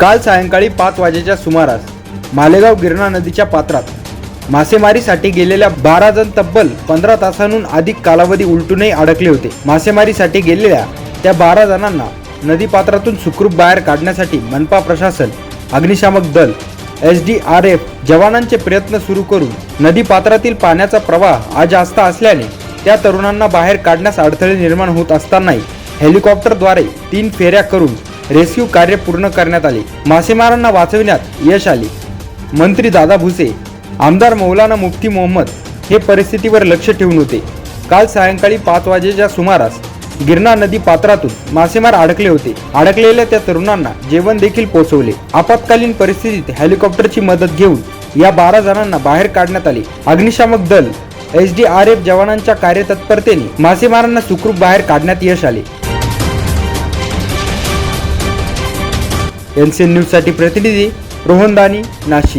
काल सायंकाळी पाच वाजेच्या सुमारास मालेगाव गिरणा नदीच्या पात्रात मासेमारीसाठी गेलेल्या बारा जण तब्बल पंधरा तासांहून अधिक कालावधी उलटूनही अडकले होते. मासेमारीसाठी गेलेल्या त्या बारा जणांना नदीपात्रातून सुखरूप बाहेर काढण्यासाठी मनपा प्रशासन अग्निशामक दल एस डी आर एफ जवानांचे प्रयत्न सुरू करून नदीपात्रातील पाण्याचा प्रवाह आज जास्त असल्याने त्या तरुणांना बाहेर काढण्यास अडथळे निर्माण होत असतानाही हेलिकॉप्टरद्वारे तीन फेऱ्या करून रेस्क्यू कार्य पूर्ण करण्यात आले. मासेमारांना वाचविण्यात यश आले. मंत्री दादा भुसे आमदार मौलाना मुफ्ती मोहम्मद हे परिस्थितीवर लक्ष ठेवून होते. काल सायंकाळी पाच वाजेच्या सुमारास गिरणा नदी पात्रातून मासेमार अडकले होते. अडकलेल्या त्या तरुणांना जेवण देखील पोहोचवले. आपत्कालीन परिस्थितीत हेलिकॉप्टरची मदत घेऊन या बारा जणांना बाहेर काढण्यात आले. अग्निशामक दल एस डी आर एफ जवानांच्या कार्यतत्परतेने मासेमारांना सुखरूप बाहेर काढण्यात यश आले. एन सी न्यूजसाठी प्रतिनिधी रोहन दानी नाशिक.